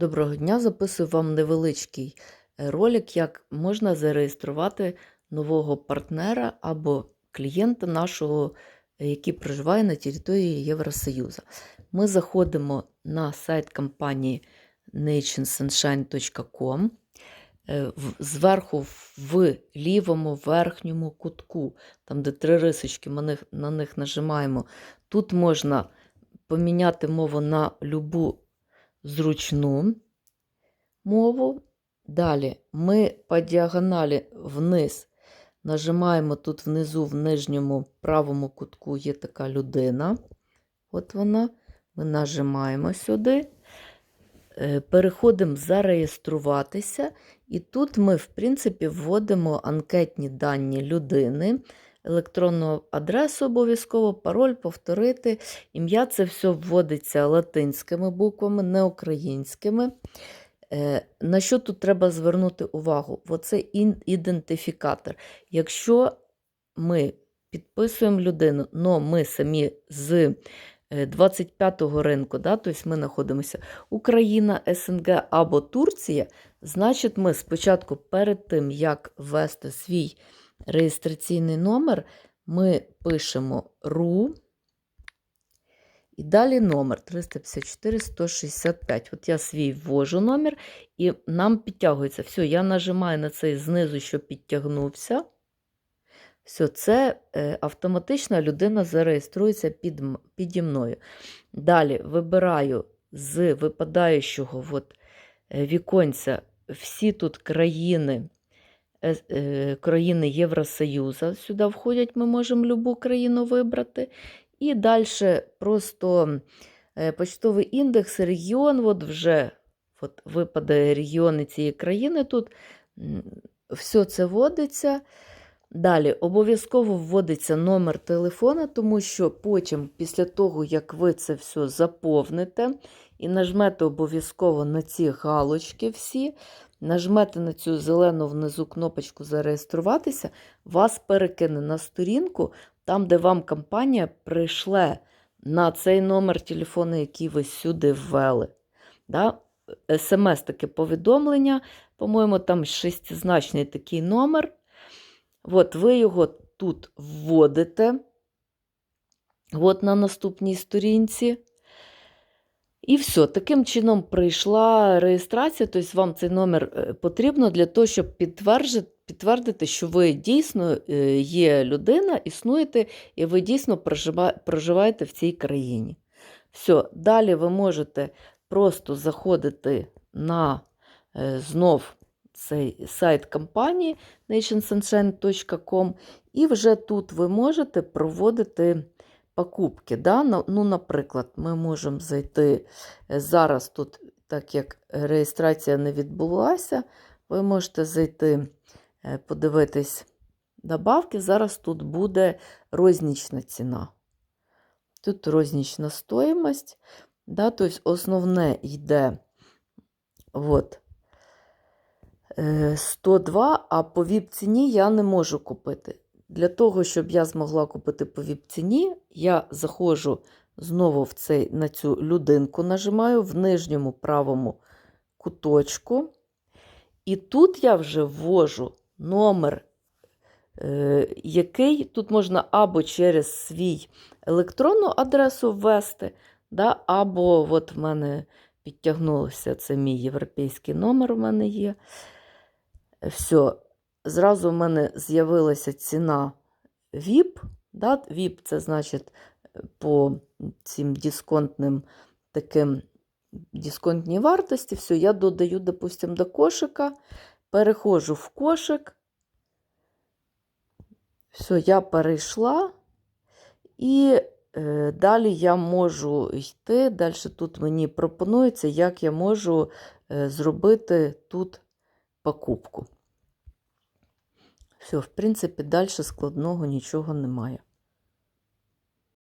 Доброго дня! Записую вам невеличкий е, ролик, як можна зареєструвати нового партнера або клієнта нашого, е, який проживає на території Євросоюзу. Ми заходимо на сайт компанії nationsunshine.com. Е, Зверху в лівому верхньому кутку, там де три рисочки, ми на них нажимаємо. Тут можна поміняти мову на любу зручну мову. Далі ми по діагоналі вниз нажимаємо тут внизу, в нижньому правому кутку є така людина. От вона. Ми нажимаємо сюди. Е, Переходимо зареєструватися, і тут ми, в принципі, вводимо анкетні дані людини, електронну адресу обов'язково, пароль, повторити. Ім'я це все вводиться латинськими буквами, не українськими. Е, На що тут треба звернути увагу? Оце ідентифікатор. Якщо ми підписуємо людину, але ми самі з е, 25-го ринку, да, тобто ми знаходимося Україна, СНГ або Турція, значить ми спочатку перед тим, як ввести свій реєстраційний номер, ми пишемо РУ. І далі номер 354 165. От я свій ввожу номер, і нам підтягується. Все, я нажимаю на цей знизу, що підтягнувся. Все, це е, автоматично людина зареєструється під, піді мною. Далі вибираю з випадаючого от, е, віконця всі тут країни, країни Євросоюзу. Сюди входять, ми можемо любу країну вибрати. І далі просто е, почтовий індекс, регіон, от вже от випадає регіони цієї країни тут. Все це вводиться. Далі обов'язково вводиться номер телефона, тому що потім, після того, як ви це все заповните і нажмете обов'язково на ці галочки всі, нажмете на цю зелену внизу кнопочку Зареєструватися, вас перекине на сторінку, там, де вам компанія прийшле на цей номер телефону, який ви сюди ввели. Да? СМС таке повідомлення, по-моєму, там шестизначний такий номер. От ви його тут вводите, от на наступній сторінці. І все, таким чином прийшла реєстрація, тобто вам цей номер е, потрібно для того, щоб підтвердити, що ви дійсно е, є людина, існуєте, і ви дійсно проживаєте в цій країні. Все, далі ви можете просто заходити на е, знов цей сайт компанії nationsunshine.com і вже тут ви можете проводити покупки. Да? Ну, наприклад, ми можемо зайти е, зараз тут, так як реєстрація не відбулася, ви можете зайти, е, подивитись добавки. Зараз тут буде рознічна ціна. Тут рознічна стоїмость. Да? Тобто основне йде от, е, 102, а по ВІП-ціні я не можу купити. Для того, щоб я змогла купити по ВІП-ціні, я заходжу знову в цей, на цю людинку, нажимаю в нижньому правому куточку. І тут я вже ввожу номер, е, який тут можна або через свій електронну адресу ввести, да, або от в мене підтягнулося, це мій європейський номер у мене є. Все, зразу в мене з'явилася ціна VIP. Да? VIP це значить е, по цим дисконтним таким дисконтній вартості. Все, я додаю, допустимо, до кошика, переходжу в кошик. Все, я перейшла. І е, далі я можу йти. Далі тут мені пропонується, як я можу е, зробити тут покупку. Все, в принципі, далі складного нічого немає.